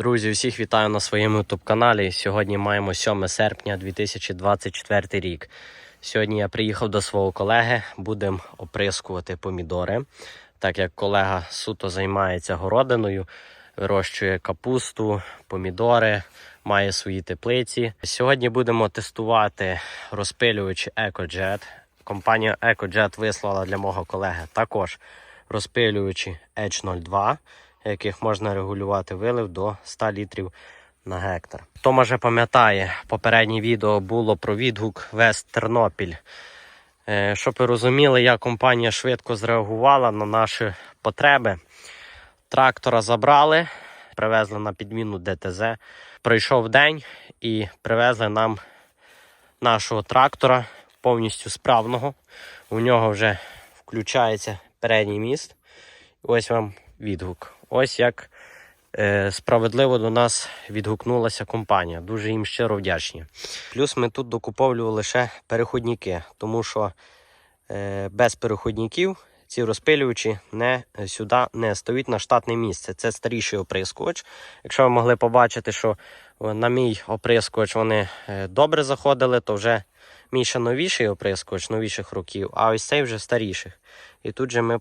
Друзі, всіх вітаю на своєму youtube каналі. Сьогодні маємо 7 серпня 2024 рік. Сьогодні я приїхав до свого колеги, будемо оприскувати помідори. Так як колега суто займається городиною, вирощує капусту, помідори, має свої теплиці. Сьогодні будемо тестувати розпилювач EcoJet. Компанія EcoJet вислала для мого колеги також розпилювачі H02 яких можна регулювати вилив до 100 літрів на гектар. Хто може пам'ятає, попереднє відео було про відгук Вест Тернопіль. Е, Щоб ви розуміли, як компанія швидко зреагувала на наші потреби. Трактора забрали, привезли на підміну ДТЗ. Пройшов день і привезли нам нашого трактора повністю справного. У нього вже включається передній міст. Ось вам відгук. Ось як е, справедливо до нас відгукнулася компанія. Дуже їм щиро вдячні. Плюс ми тут докуповлювали лише переходники, тому що е, без переходників ці розпилювачі не, сюди не стають на штатне місце. Це старіший оприскувач. Якщо ви могли побачити, що е, на мій оприскувач вони е, добре заходили, то вже мій ще новіший оприскувач новіших років, а ось цей вже старіших. І тут же ми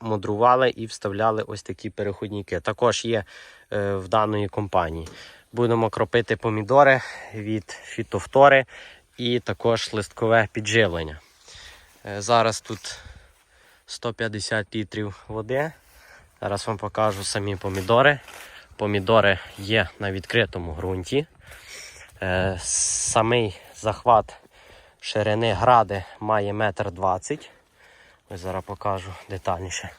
мудрували і вставляли ось такі переходники. Також є е, в даної компанії. Будемо кропити помідори від фітофтори і також листкове підживлення. Е, зараз тут 150 літрів води. Зараз вам покажу самі помідори. Помідори є на відкритому ґрунті. Е, самий захват ширини гради має 1,20 м. Ось зараз покажу детальніше.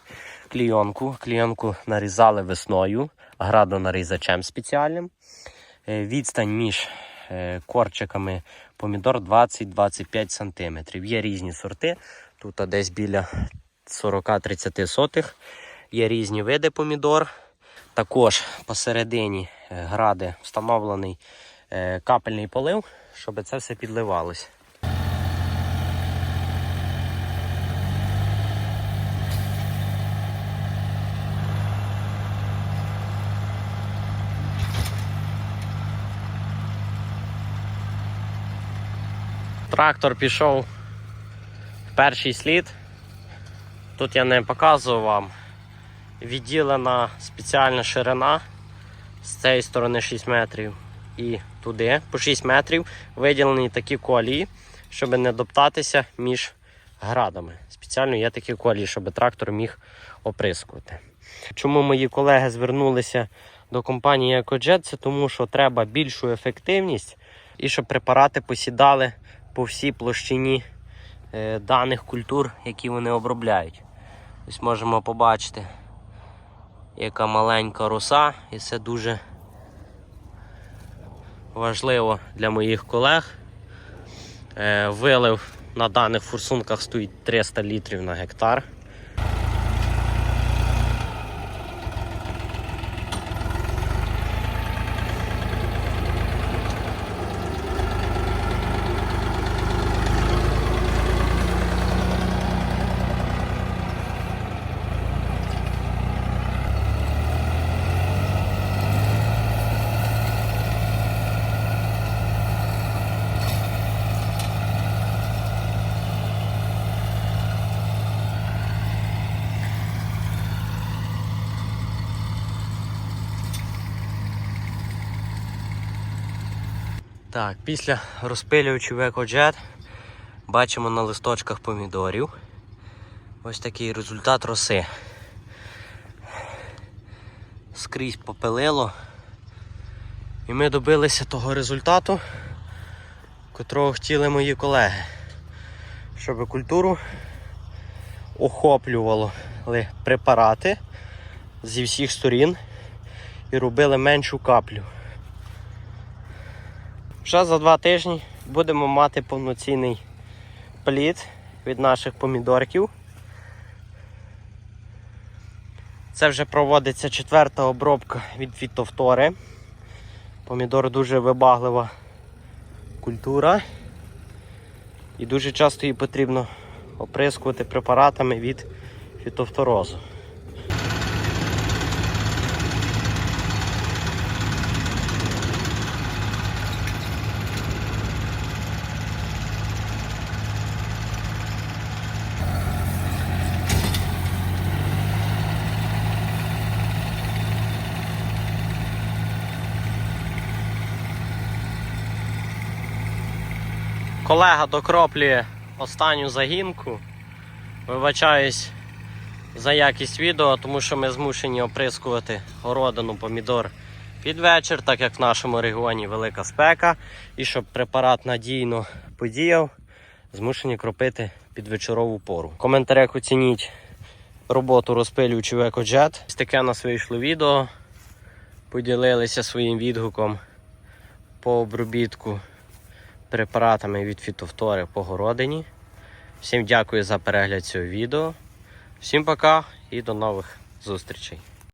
Клійонку. Клійонку нарізали весною, градонарізачем спеціальним. Е, Відстань між е, корчиками помідор 20-25 см. Є різні сорти. Тут десь біля 40-30 сотих. Є різні види помідор. Також посередині е, гради встановлений капельний полив, щоб це все підливалось. Трактор пішов в перший слід. Тут я не показував вам. Відділена спеціальна ширина з цієї сторони 6 метрів і туди по 6 метрів виділені такі колії, щоб не доптатися між градами. Спеціально є такі колії, щоб трактор міг оприскувати. Чому мої колеги звернулися до компанії EcoJet? Це тому, що треба більшу ефективність і щоб препарати посідали по всій площині е, даних культур, які вони обробляють. Ось можемо побачити, яка маленька роса, і це дуже важливо для моїх колег. Е, Вилив на даних форсунках стоїть 300 літрів на гектар. Так, після розпилювачів EcoJet бачимо на листочках помідорів. Ось такий результат роси. Скрізь попилило. І ми добилися того результату, котрого хотіли мої колеги. Щоб культуру охоплювало препарати зі всіх сторін і робили меншу каплю. Вже за два тижні будемо мати повноцінний плід від наших помідорків. Це вже проводиться четверта обробка від фітофтори. Помідор дуже вибаглива культура і дуже часто її потрібно оприскувати препаратами від фітофторозу. Колега докроплює останню загінку. Вибачаюсь за якість відео, тому що ми змушені оприскувати городину помідор під вечір, так як в нашому регіоні велика спека. І щоб препарат надійно подіяв, змушені кропити під вечорову пору. В коментарях оцініть роботу розпилювачів EcoJet. Ось таке у нас вийшло відео. Поділилися своїм відгуком по обробітку препаратами від фітофтори по городині. Всім дякую за перегляд цього відео. Всім пока і до нових зустрічей.